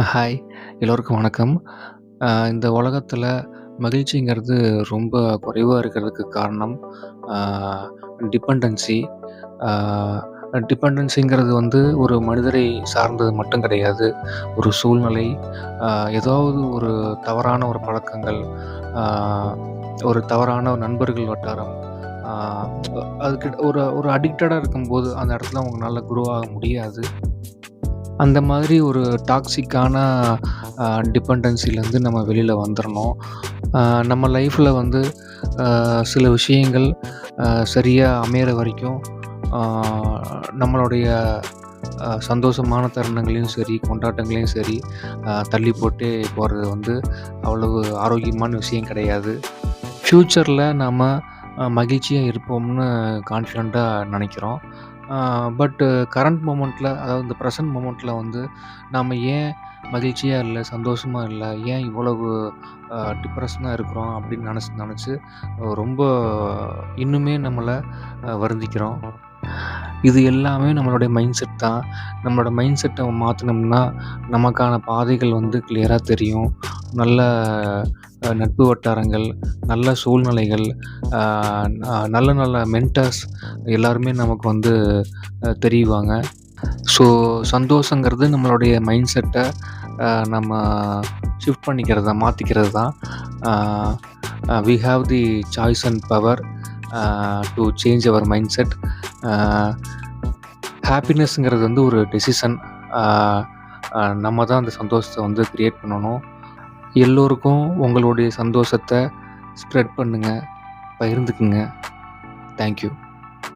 Hi எல்லோருக்கும் வணக்கம். இந்த உலகத்தில் மகிழ்ச்சிங்கிறது ரொம்ப குறைவாக இருக்கிறதுக்கு காரணம், டிபெண்டன்சி. டிபெண்டன்சிங்கிறது வந்து ஒரு மனிதரை சார்ந்தது மட்டும் கிடையாது. ஒரு சூழ்நிலை, ஏதாவது ஒரு தவறான ஒரு பழக்கங்கள், ஒரு தவறான ஒரு நண்பர்கள் வட்டாரம், அதுக்கு ஒரு ஒரு அடிக்டடாக இருக்கும்போது, அந்த இடத்துல உங்கனால குரோ ஆக முடியாது. அந்த மாதிரி ஒரு டாக்ஸிக்கான டிபெண்டன்சிலேருந்து நம்ம வெளியில் வந்துடணும் நம்ம லைஃப்பில் வந்து சில விஷயங்கள் சரியாக அமையிற வரைக்கும், நம்மளுடைய சந்தோஷமான தருணங்களையும் சரி, கொண்டாட்டங்களையும் சரி, தள்ளி போட்டு போகிறது வந்து அவ்வளவு ஆரோக்கியமான விஷயம் கிடையாது. ஃப்யூச்சரில் நம்ம மகிழ்ச்சியாக இருப்போம்னு கான்ஃபிடண்ட்டாக நினைக்கிறோம் பட்டு கரண்ட் மூமெண்ட்டில் அதாவது இந்த ப்ரெசன்ட் மூமெண்ட்டில் வந்து நாம் ஏன் மகிழ்ச்சியாக இல்லை சந்தோஷமாக இல்லை ஏன் இவ்வளவு டிப்ரெஷனாக இருக்கிறோம் அப்படின்னு நினச்சி நினச்சி ரொம்ப இன்னுமே நம்மளை வருந்திக்கிறோம். இது எல்லாமே நம்மளுடைய மைண்ட் செட் தான். நம்மளோட மைண்ட் செட்டை மாற்றினோம்னா நமக்கான பாதைகள் வந்து கிளியராக தெரியும். நல்ல நட்பு வட்டாரங்கள், நல்ல சூழ்நிலைகள், நல்ல நல்ல மென்டர்ஸ் எல்லாருமே நமக்கு வந்து தெரியுவாங்க தெரிவாங்க. ஸோ சந்தோஷங்கிறது நம்மளுடைய மைண்ட் செட்டை நம்ம ஷிஃப்ட் பண்ணிக்கிறது தான், மாற்றிக்கிறது தான். We have the choice and power to change our mindset. ஹாப்பினஸ்ங்கிறது வந்து ஒரு டெசிஷன். நம்ம தான் அந்த சந்தோஷத்தை வந்து க்ரியேட் பண்ணணும். எல்லோருக்கும் உங்களுடைய சந்தோஷத்தை ஸ்ப்ரெட் பண்ணுங்கள் பகிர்ந்துக்குங்க. Thank you.